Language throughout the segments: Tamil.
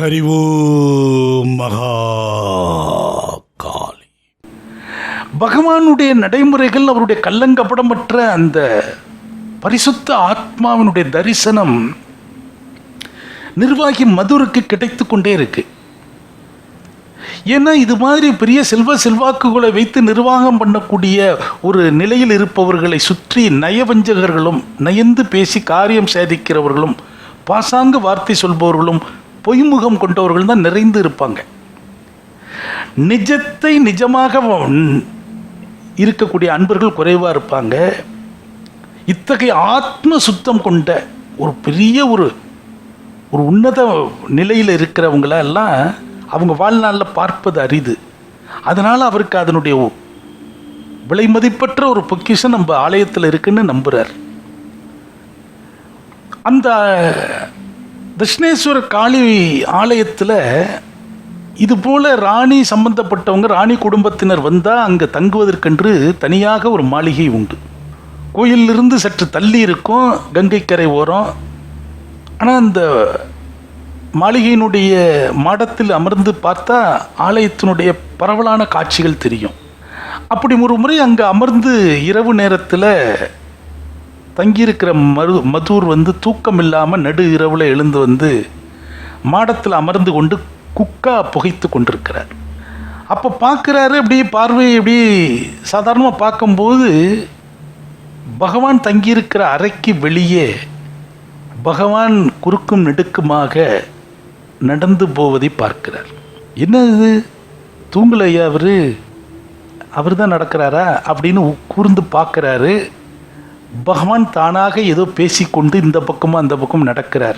ஹரிவோ மகா காளி பகவானுடைய நடைமுறைகள் அவருடைய கல்லங்கப்படமற்ற அந்த பரிசுத்த ஆத்மாவினுடைய தரிசனம் நிர்வாகி மதுருக்கு கிடைத்து கொண்டே இருக்கு. ஏன்னா இது மாதிரி பெரிய செல்வ செல்வாக்குகளை வைத்து நிர்வாகம் பண்ணக்கூடிய ஒரு நிலையில் இருப்பவர்களை சுற்றி நயவஞ்சகர்களும் நயந்து பேசி காரியம் சாதிக்கிறவர்களும் பாசாங்கு வார்த்தை சொல்பவர்களும் பொய்முகம் கொண்டவர்கள் தான் நிறைந்து இருப்பாங்க. நிஜத்தை நிஜமாக இருக்கக்கூடிய அன்பர்கள் குறைவாக இருப்பாங்க. இத்தகைய ஆத்ம சுத்தம் கொண்ட ஒரு பெரிய ஒரு ஒரு உன்னத நிலையில் இருக்கிறவங்களெல்லாம் அவங்க வாழ்நாளில் பார்ப்பது அரிது. அதனால் அவருக்கு அதனுடைய விலை மதிப்பற்ற ஒரு பொக்கிஷம் நம்ம ஆலயத்தில் இருக்குன்னு நம்புகிறார் அந்த தட்சிணேஸ்வர காளி ஆலயத்தில் இதுபோல் ராணி சம்பந்தப்பட்டவங்க ராணி குடும்பத்தினர் வந்தால் அங்கே தங்குவதற்கென்று தனியாக ஒரு மாளிகை உண்டு. கோயிலிருந்து சற்று தள்ளி இருக்கும் கங்கைக்கரை ஓரம். ஆனால் அந்த மாளிகையினுடைய மாடத்தில் அமர்ந்து பார்த்தா ஆலயத்தினுடைய பரவலான காட்சிகள் தெரியும். அப்படி ஒரு முறை அங்கே அமர்ந்து இரவு நேரத்தில் தங்கியிருக்கிற மரு மதுர் வந்து தூக்கம் இல்லாமல் நடு இரவில் எழுந்து வந்து மாடத்தில் அமர்ந்து கொண்டு குக்கா புகைத்து கொண்டிருக்கிறார். அப்போ பார்க்குறாரு அப்படி பார்வை எப்படி சாதாரணமாக பார்க்கும்போது பகவான் தங்கியிருக்கிற அறைக்கு வெளியே பகவான் குறுக்கும் நெடுக்குமாக நடந்து போவதை பார்க்கிறார். என்ன இது தூங்கலையா அவர்? அவர் தான் நடக்கிறாரா? அப்படின்னு கூர்ந்து பார்க்குறாரு. பகவான் தானாக ஏதோ பேசிக்கொண்டு இந்த பக்கமும் அந்த பக்கம் நடக்கிறார்.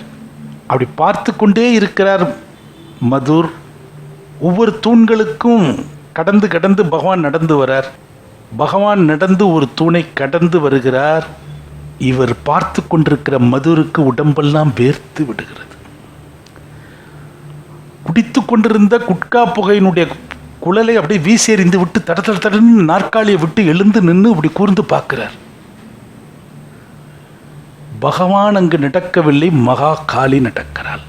அப்படி பார்த்து கொண்டே இருக்கிறார் மதுர். ஒவ்வொரு தூண்களுக்கும் கடந்து கடந்து பகவான் நடந்து வரார். பகவான் நடந்து ஒரு தூணை கடந்து வருகிறார். இவர் பார்த்து கொண்டிருக்கிற மதுருக்கு உடம்பெல்லாம் வேர்த்து விடுகிறது. குடித்து கொண்டிருந்த குட்கா புகையினுடைய குழலை அப்படியே வீசி எறிந்து விட்டு தட தட தடன்னு நாற்காலியை விட்டு எழுந்து நின்று இப்படி கூர்ந்து பார்க்கிறார். பகவான் அங்கு நடக்கவில்லை மகா காளி நடக்கிறாள்.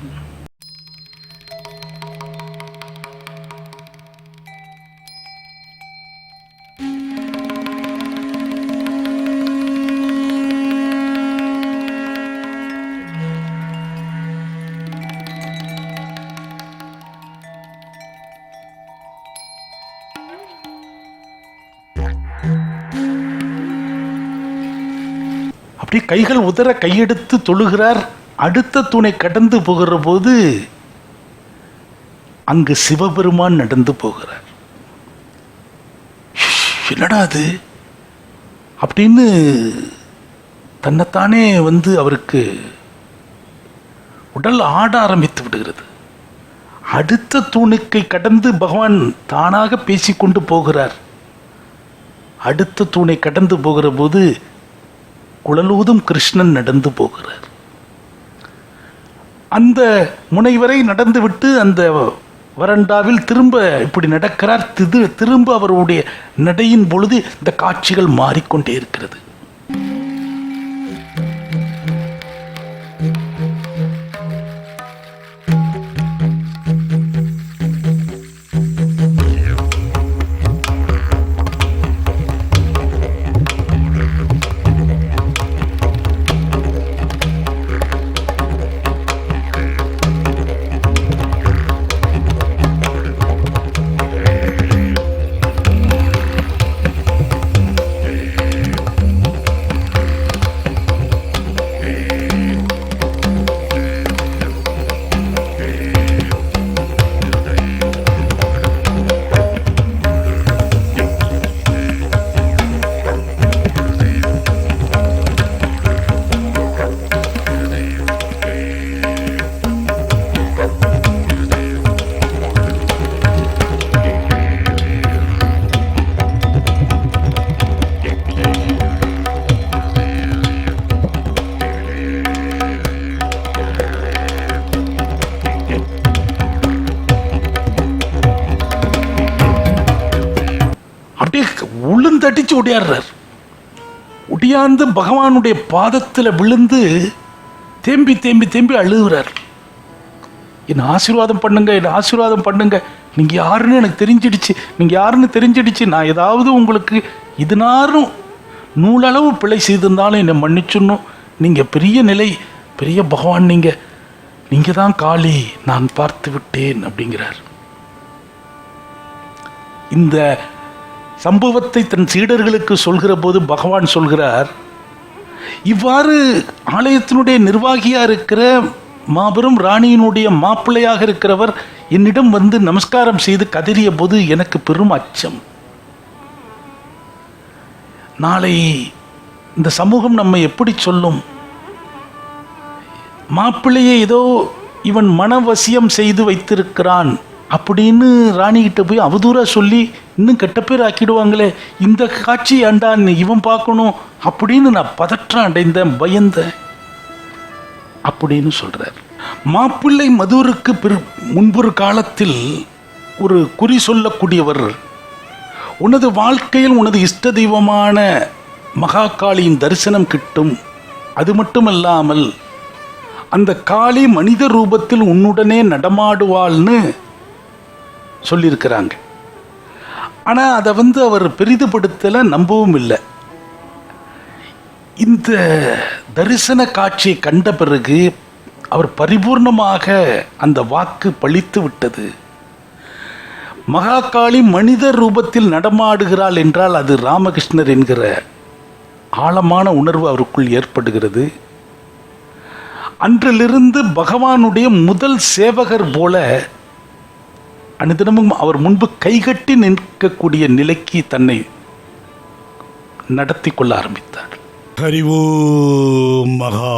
அப்படியே கைகள் உதற கையெடுத்து தொழுகிறார். அடுத்த தூணை கடந்து போகிற போது அங்கு சிவபெருமான் நடந்து போகிறார். என்னடா அது? அப்படின்னு தன்னைத்தானே வந்து அவருக்கு உடல் ஆட ஆரம்பித்து விடுகிறது. அடுத்த தூணுக்கை கடந்து பகவான் தானாக பேசிக்கொண்டு போகிறார். அடுத்த தூணை கடந்து போகிற போது குழலூதும் கிருஷ்ணன் நடந்து போகிறார். அந்த முனைவரை நடந்துவிட்டு அந்த வரண்டாவில் திரும்ப இப்படி நடக்கிறார். திது திரும்ப அவருடைய நடையின் பொழுது இந்த காட்சிகள் மாறிக்கொண்டே இருக்கிறது. உளுந்தடிச்சு ஒடியாடுறார். ஒடியாந்து பகவானுடைய பாதத்தில் விழுந்து தேம்பி தேம்பி தேம்பி அழுகுறார். என்னை ஆசீர்வாதம் பண்ணுங்க என்னை ஆசீர்வாதம் பண்ணுங்க. நீங்கள் யாருன்னு எனக்கு தெரிஞ்சிடுச்சு. நீங்கள் யாருன்னு தெரிஞ்சிடுச்சு. நான் ஏதாவது உங்களுக்கு இதுனாரும் நூலளவு பிழை செய்திருந்தாலும் என்னை மன்னிச்சிடணும். நீங்கள் பெரிய நிலை பெரிய பகவான் நீங்கள் நீங்கள் தான் காளி. நான் பார்த்து விட்டேன் அப்படிங்கிறார். இந்த சம்பவத்தை தன் சீடர்களுக்கு சொல்கிற போது பகவான் சொல்கிறார் இவ்வாறு ஆலயத்தினுடைய நிர்வாகியாக இருக்கிற மாபெரும் ராணியினுடைய மாப்பிள்ளையாக இருக்கிறவர் என்னிடம் வந்து நமஸ்காரம் செய்து கதறிய போது எனக்கு பெரும் அச்சம். நாளை இந்த சமூகம் நம்மை எப்படி சொல்லும்? மாப்பிள்ளையை ஏதோ இவன் மனவசியம் செய்து வைத்திருக்கிறான். அப்படின்னு ராணிகிட்ட போய் அவதூறாக சொல்லி இன்னும் கெட்ட பேர் ஆக்கிடுவாங்களே. இந்த காட்சி ஏண்டான் இவன் பார்க்கணும் அப்படின்னு நான் பதற்றம் அடைந்தேன் பயந்தேன். அப்படின்னு சொல்கிறார் மாப்பிள்ளை மதுருக்கு பிற முன்பொரு காலத்தில் ஒரு குறி சொல்லக்கூடியவர் உனது வாழ்க்கையில் உனது இஷ்ட தெய்வமான மகாகாளியின் தரிசனம் கிட்டும். அது மட்டுமல்லாமல் அந்த காளி மனித ரூபத்தில் உன்னுடனே நடமாடுவாள்னு சொல்லியிருக்கிறாங்க. ஆனால் அதை வந்து அவர் பெரிதுபடுத்தலை நம்பவும் இல்லை. இந்த தரிசன காட்சியை கண்ட பிறகு அவர் பரிபூர்ணமாக அந்த வாக்கு பழித்து விட்டது. மகாகாளி மனித ரூபத்தில் நடமாடுகிறாள் என்றால் அது ராமகிருஷ்ணர் என்கிற ஆழமான உணர்வு அவருக்குள் ஏற்படுகிறது. அன்றிலிருந்து பகவானுடைய முதல் சேவகர் போல அனுதினமும் அவர் முன்பு கைகட்டி நிற்கக்கூடிய நிலைக்கு தன்னை நடத்தி கொள்ள ஆரம்பித்தார். ஹரிவோ மகா